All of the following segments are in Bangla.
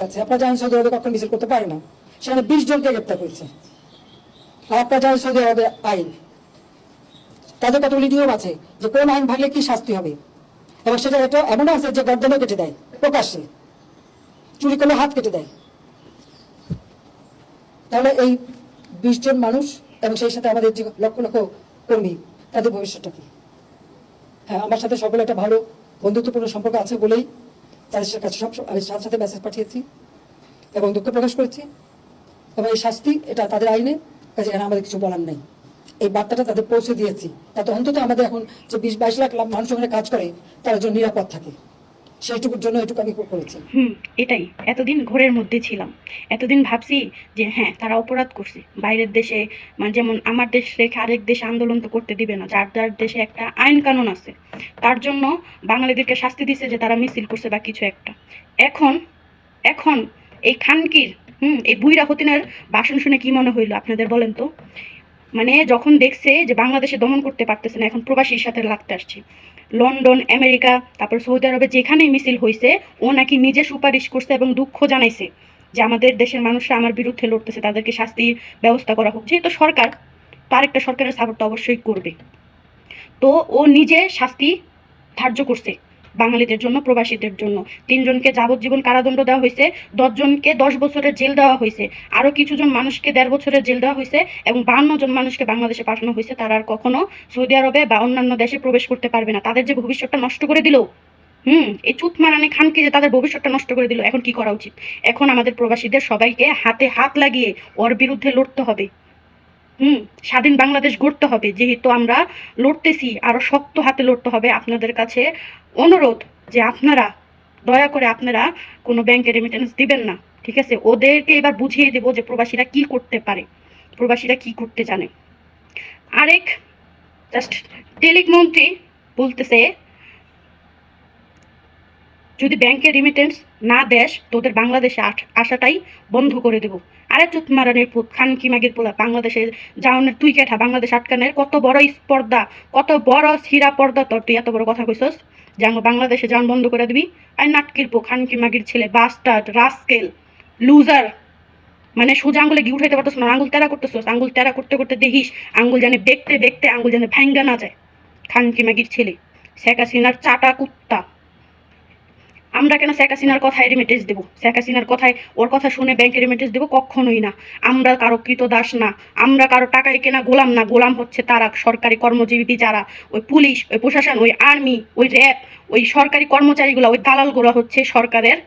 আছে আপনারা জানেন সৌদি আরবে কখন মিছিল করতে পারে না? সেখানে বিশ জনকে গ্রেপ্তার করেছে। আর আপনারা জানেন সৌদি আরবের আইন। তাদের কতগুলি নিয়ম আছে? যে কোন আইন ভাঙলে কি শাস্তি হবে? এবং সেটা এটা এমন আছে যে গর্দনও কেটে দেয়, প্রকাশ্যে। চুরি করলে হাত কেটে দেয়। তাহলে এই বিশ জন মানুষ এবং সেই সাথে আমাদের যে লক্ষ লক্ষ কর্মী, তাদের ভবিষ্যৎটা কি? হ্যাঁ আমার সাথে সকলে একটা ভালো বন্ধুত্বপূর্ণ সম্পর্ক আছে বলেই তাদের কাছে সব আমি সাথে সাথে মেসেজ পাঠিয়েছি এবং দুঃখ প্রকাশ করেছি। এবং এই শাস্তি এটা তাদের আইনে, কাজে এখানে আমাদের কিছু বলার নেই। এই বার্তাটা তাদের পৌঁছে দিয়েছি। তাতে অন্তত আমাদের এখন যে বিশ বাইশ লাখ মানুষ ওখানে কাজ করে, তারা জন্য নিরাপদ থাকে। সেইটুকুর জন্য এটুকু আমি করেছি। হুম, এটাই। এতদিন ঘোরের মধ্যে ছিলাম। এতদিন ভাবছি যে হ্যাঁ তারা অপরাধ করছে। বাইরের দেশে মানে যেমন আমার দেশ রেখে আরেক দেশে আন্দোলন তো করতে দিবে না, যার যার দেশে একটা আইন কানুন আছে। তার জন্য বাঙালিদেরকে শাস্তি দিছে যে তারা মিছিল করছে বা কিছু একটা। এখন এখন এই খানকির, হুম, এই বুইরা হতিনের ভাষণ শুনে কি মনে হইল? আপনাদের বলেন তো। মানে যখন দেখছে যে বাংলাদেশে দমন করতে পারতেছে না, এখন প্রবাসীর সাথে লাগতে আসছে। লন্ডন, আমেরিকা, তারপর সৌদি আরবে যেখানেই মিছিল হয়েছে ও নাকি নিজে সুপারিশ করছে এবং দুঃখ জানাইছে যে আমাদের দেশের মানুষরা আমার বিরুদ্ধে লড়তেছে, তাদেরকে শাস্তির ব্যবস্থা করা হোক। যেহেতু সরকার, তার একটা সরকারের সাপোর্ট অবশ্যই করবে। তো ও নিজে শাস্তি ধার্য করছে। বাঙালিদের জন্য, প্রবাসীদের জন্য। তিনজনকে যাবজ্জীবন কারাদণ্ড দেওয়া হয়েছে, দশজনকে দশ বছরের জেল দেওয়া হয়েছে। আরও কিছুজন মানুষকে দেড় বছরের জেল দেওয়া হয়েছে এবং বান্ন জন মানুষকে বাংলাদেশে পাঠানো হয়েছে। তারা আর কখনো সৌদি আরবে বা অন্যান্য দেশে প্রবেশ করতে পারবে না। তাদের যে ভবিষ্যৎটা নষ্ট করে দিল, হুম, এই চুত মারানি খানকে যে তাদের ভবিষ্যৎটা নষ্ট করে দিল, এখন কি করা উচিত? এখন আমাদের প্রবাসীদের সবাইকে হাতে হাত লাগিয়ে ওর বিরুদ্ধে লড়তে হবে। হুম, স্বাধীন বাংলাদেশ গড়তে হবে। যেহেতু আমরা লড়তেছি, আরও শক্ত হাতে লড়তে হবে। আপনাদের কাছে অনুরোধ যে আপনারা, দয়া করে আপনারা কোনো ব্যাংকে রেমিটেন্স দিবেন না, ঠিক আছে? ওদেরকে এবার বুঝিয়ে দেবো যে প্রবাসীরা কি করতে পারে, প্রবাসীরা কি করতে জানে। আরেক জাস্ট টেলিক মন্ত্রী বলতেছে, যদি ব্যাংকে রিমিটেন্স না দেশ তোদের বাংলাদেশে আসাটাই বন্ধ করে দেবো। আরে চুত মারানের পুত, খান কিমাগির পোলা, বাংলাদেশে যাওনের তুই কেঠা বাংলাদেশ আটকানের কত বড় স্পর্ধা, কত বড় হীরা পর্দা তোর, তুই এত বড় কথা কইছস? আঙ্গ বাংলাদেশে যাওয়ান বন্ধ করে দিবি? আর নাটকির পো খান কিমাগির ছেলে বাস্টার্ড রাস্কেল লুজার মানে সোজা আঙ্গুলে গিয়ে উঠাইতে পারতেছ না, আঙ্গুল তেরা করতেছস, আঙ্গুল তেরা করতে করতে দেখিস, আঙ্গুল জানে দেখতে দেখতে আঙ্গুল জানে ভাঙ্গা না যায়। খান কিমাগির ছেলে, শেখ হাসিনার চাটা কুত্তা। আমরা কেন শেখ হাসিনার কথায় রেমিটেন্স দেবো? শেখ হাসিনার কথায়, ওর কথা শুনে ব্যাংকে রেমিটেন্স দেবো কখনোই না। আমরা কারও কৃত দাস না। আমরা কারও টাকায় কেনা গোলাম না। গোলাম হচ্ছে তারা সরকারি কর্মজীবী যারা। ওই পুলিশ, ওই প্রশাসন, ওই আর্মি ওই র্যাব ওই সরকারি কর্মচারীগুলো, ওই দালালগুলো হচ্ছে সরকারের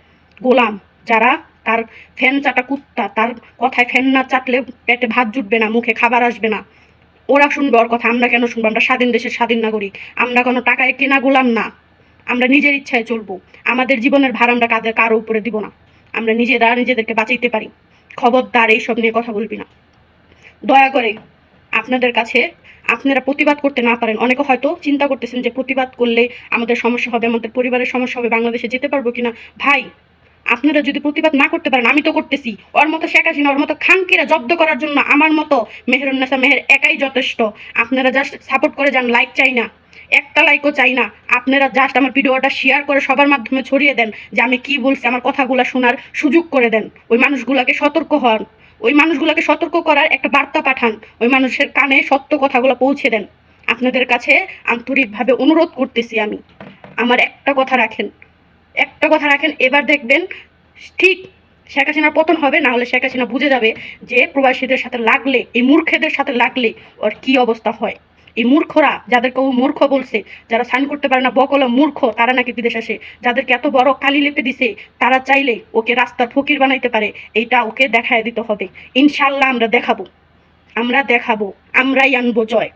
গোলাম। যারা তার ফ্যান চাটা কুত্তা, তার কথায় ফ্যান না চাটলে পেটে ভাত জুটবে না, মুখে খাবার আসবে না। ওরা শুনবে ওর কথা, আমরা কেন শুনব? আমরা স্বাধীন দেশের স্বাধীন নাগরিক। আমরা কোনো টাকায় কেনা গোলাম না। আমরা নিজের ইচ্ছায় চলবো। আমাদের জীবনের ভার আমরা কাদের কারও উপরে দিব না। আমরা নিজেরা নিজেদেরকে বাঁচাইতে পারি। খবরদার এইসব নিয়ে কথা বলবি না। দয়া করে আপনাদের কাছে আপনারা প্রতিবাদ করতে না পারেন। অনেকে হয়তো চিন্তা করতেছেন যে প্রতিবাদ করলে আমাদের সমস্যা হবে, আমাদের পরিবারের সমস্যা হবে, বাংলাদেশে যেতে পারব কিনা। ভাই আপনারা যদি প্রতিবাদ না করতে পারেন, আমি তো করতেছি। ওর মতো শেখ হাসিনা, ওর মতো খানকিরা জব্দ করার জন্য আমার মতো মেহরুন্নেসা মেহের একাই যথেষ্ট। আপনারা জাস্ট সাপোর্ট করে যান লাইক চাই না। একটা লাইকও চাই না। আপনারা জাস্ট আমার ভিডিওটা শেয়ার করে সবার মাধ্যমে ছড়িয়ে দেন যে আমি কি বলছি, আমার কথাগুলো শোনার সুযোগ করে দেন। ওই মানুষগুলোকে সতর্ক হন। ওই মানুষগুলোকে সতর্ক করার একটা বার্তা পাঠান। ওই মানুষের কানে সত্য কথাগুলো পৌঁছে দেন। আপনাদের কাছে আন্তরিকভাবে অনুরোধ করতেছি আমি। আমার একটা কথা রাখেন। একটা কথা রাখেন, এবার দেখবেন ঠিক শেখ হাসিনার পতন হবে, না হলে শেখ হাসিনা বুঝে যাবে যে প্রবাসীদের সাথে লাগলে, এই মূর্খেদের সাথে লাগলে ওর কি অবস্থা হয়। এই মূর্খরা যাদেরকে ও মূর্খ বলছে, যারা সাইন করতে পারে না, বকল মূর্খ, তারা নাকি বিদেশ আসে। যাদেরকে এত বড় কালি লেপে দিছে, তারা চাইলে ওকে রাস্তার ফকির বানাইতে পারে, এইটা ওকে দেখায় দিতে হবে। ইনশাল্লাহ আমরা দেখাবো। আমরা দেখাবো, আমরাই আনব জয়।